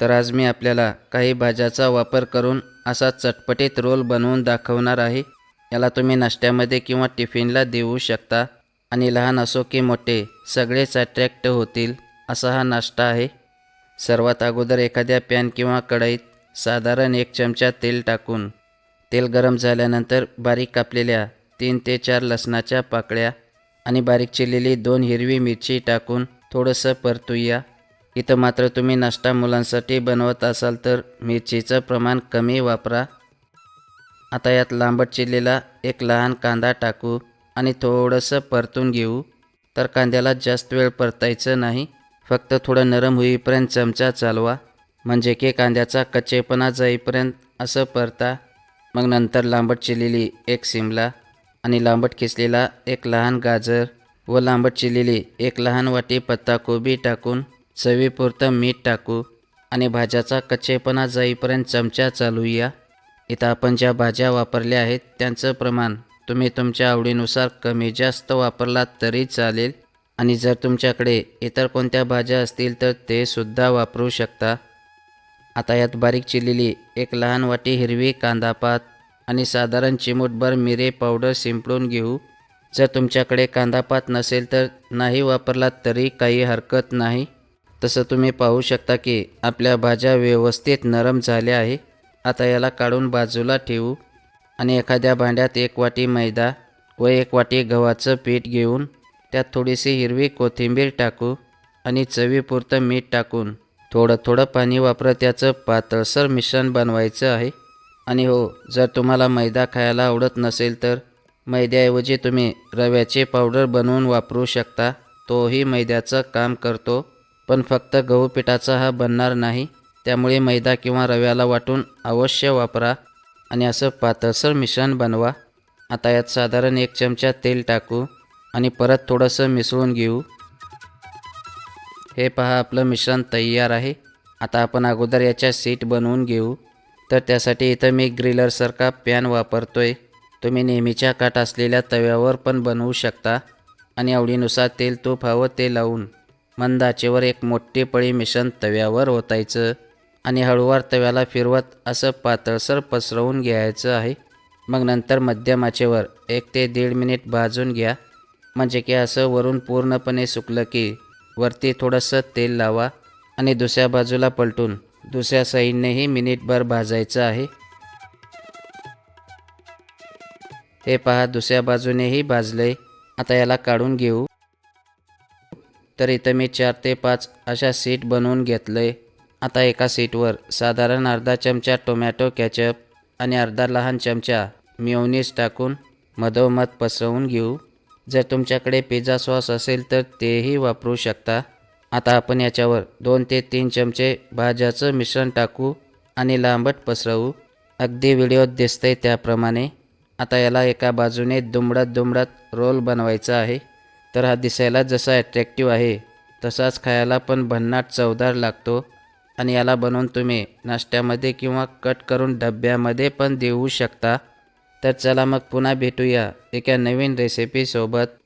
तर आज मी आपल्याला काही भाज्याचा वापर करून असा चटपटीत रोल बनवून दाखवणार आहे. याला तुम्ही नाश्त्यामध्ये किंवा टिफिनला देऊ शकता. आणि लहान असो की मोठे सगळेच अट्रॅक्ट होतील असा हा नाश्ता आहे. सर्वात अगोदर एखाद्या पॅन किंवा कढईत साधारण एक चमचा तेल टाकून तेल गरम झाल्यानंतर बारीक कापलेल्या तीन ते चार लसणाच्या पाकळ्या आणि बारीक चिरलेली दोन हिरवी मिरची टाकून थोडंसं परतूया. इथं मात्र तुम्ही नाश्ता मुलांसाठी बनवत असाल तर मिरचीचं प्रमाण कमी वापरा. आता यात लांबट चिरलेला एक लहान कांदा टाकू आणि थोडंसं परतून घेऊ. तर कांद्याला जास्त वेळ परतायचं नाही. फक्त थोडं नरम होईपर्यंत चमचा चालवा. म्हणजे की कांद्याचा कच्चेपणा जाईपर्यंत असं परता. मग नंतर लांबट चिरलेली एक शिमला आणि लांबट किसलेला एक लहान गाजर व लांबट चिरलेली एक लहान वाटी पत्ताकोबी टाकून चवीपुरतं मीठ टाकू आणि भाज्याचा कच्चेपणा जाईपर्यंत चमचा चालूया इथं आपण ज्या भाज्या वापरल्या आहेत त्यांचं प्रमाण तुम्ही तुमच्या आवडीनुसार कमी जास्त वापरलात तरी चालेल. आणि जर तुमच्याकडे इतर कोणत्या भाज्या असतील तर ते सुद्धा वापरू शकता. आता यात बारीक चिरलेली एक लहान वाटी हिरवी कांदापात आणि साधारण चिमूटभर मिरे पावडर शिंपडून घेऊ. जर तुमच्याकडे कांदापात नसेल तर नाही वापरलात तरी काही हरकत नाही. तसं तुम्ही पाहू शकता की आपल्या भाज्या व्यवस्थित नरम झाल्या आहे. आता याला काढून बाजूला ठेवू आणि एखाद्या भांड्यात एक वाटी मैदा व एक वाटी गव्हाचं पीठ घेऊन त्यात थोडीशी हिरवी कोथिंबीर टाकू आणि चवीपुरतं मीठ टाकून थोडं थोडं पाणी वापरत त्याचं पातळसर मिश्रण बनवायचं आहे. आणि हो जर तुम्हाला मैदा खायला आवडत नसेल तर मैद्याऐवजी तुम्ही रव्याची पावडर बनवून वापरू शकता. तोही मैद्याचं काम करतो. पण फक्त गहू पिठाचा हा बनणार नाही त्यामुळे मैदा किंवा रव्याला वाटून अवश्य वापरा आणि असं पातळसर मिश्रण बनवा. आता यात साधारण एक चमचा तेल टाकू आणि परत थोडंसं मिसळून घेऊ. हे पहा आपलं मिश्रण तयार आहे. आता आपण अगोदर याच्या सीट बनवून घेऊ. तर त्यासाठी इथं मी ग्रिलरसारखा पॅन वापरतोय. तुम्ही नेहमीच्या काट असलेल्या तव्यावर पण बनवू शकता आणि आवडीनुसार तेल तूप हवं ते लावून. मंद आचेवर एक मोठे पळी मिश्रण तव्यावर ओतायचं आणि हळूवार तव्याला फिरवत असं पातळसर पसरवून घ्यायचं आहे. मग नंतर मध्यम आचेवर एक ते दीड मिनिट भाजून घ्या. म्हणजे की असं वरून पूर्णपणे सुकलं की वरती थोडंसं तेल लावा आणि दुसऱ्या बाजूला पलटून दुसऱ्या साईडनेही मिनिटभर भाजायचं आहे. हे पहा दुसऱ्या बाजूनेही भाजलंय. आता याला काढून घेऊ. तर इथं मी चार ते पाच अशा सीट बनवून घेतलंय. आता एका सीटवर साधारण अर्धा चमचा टोमॅटो कॅचअप आणि अर्धा लहान चमचा मिओनीस टाकून मधोमध पसरवून घेऊ. जर तुमच्याकडे पिझ्झा सॉस असेल तर तेही वापरू शकता. आता आपण याच्यावर दोन ते तीन चमचे भाज्याचं मिश्रण टाकू आणि लांबट पसरवू. अगदी व्हिडिओत दिसतंय त्याप्रमाणे. आता याला एका बाजूने दुमडत दुमडत रोल बनवायचा आहे. तर हा दिसायला जसा ॲट्रॅक्टिव्ह आहे तसाच खायला पण भन्नाट चवदार लागतो. आणि याला बनवून तुम्ही नाश्त्यामध्ये किंवा कट करून डब्यामध्ये पण देऊ शकता. तर चला मग पुन्हा भेटूया एका नवीन रेसिपीसोबत